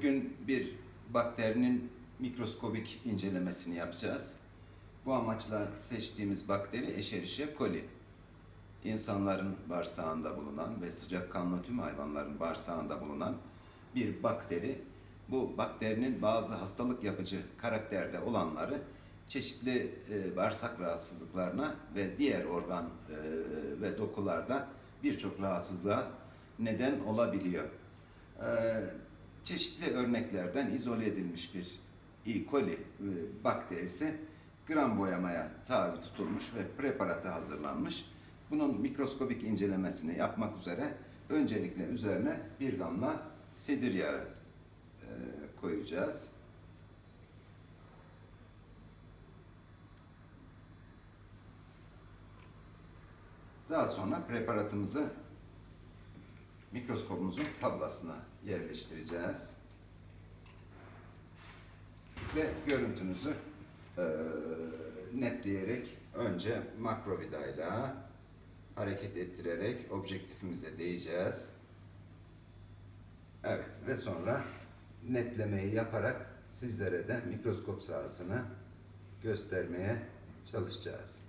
bugün bir bakterinin mikroskobik incelemesini yapacağız. Bu amaçla seçtiğimiz bakteri Escherichia coli. İnsanların bağırsağında bulunan ve sıcakkanlı tüm hayvanların bağırsağında bulunan bir bakteri. Bu bakterinin bazı hastalık yapıcı karakterde olanları çeşitli e, bağırsak rahatsızlıklarına ve diğer organ e, ve dokularda birçok rahatsızlığa neden olabiliyor. Çeşitli örneklerden izole edilmiş bir E. coli e, bakterisi gram boyamaya tabi tutulmuş ve preparatı hazırlanmış. Bunun mikroskobik incelemesini yapmak üzere öncelikle üzerine bir damla sedir yağı e, koyacağız. Daha sonra preparatımızı mikroskopumuzun tablasına yerleştireceğiz. Ve görüntünüzü eee, netleyerek önce makro vidayla hareket ettirerek objektifimize değeceğiz. Evet ve sonra netlemeyi yaparak sizlere de mikroskop sahasını göstermeye çalışacağız.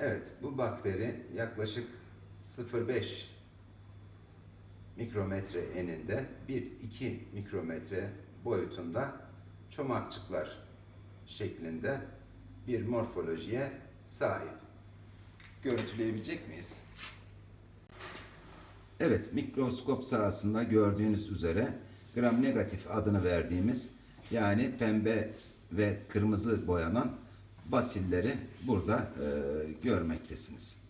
Evet, bu bakteri yaklaşık 0,5 mikrometre eninde 1-2 mikrometre boyutunda çomakçıklar şeklinde bir morfolojiye sahip. Görüntüleyebilecek miyiz? Evet, mikroskop sahasında gördüğünüz üzere gram negatif adını verdiğimiz yani pembe ve kırmızı boyanan basilleri burada e, görmektesiniz.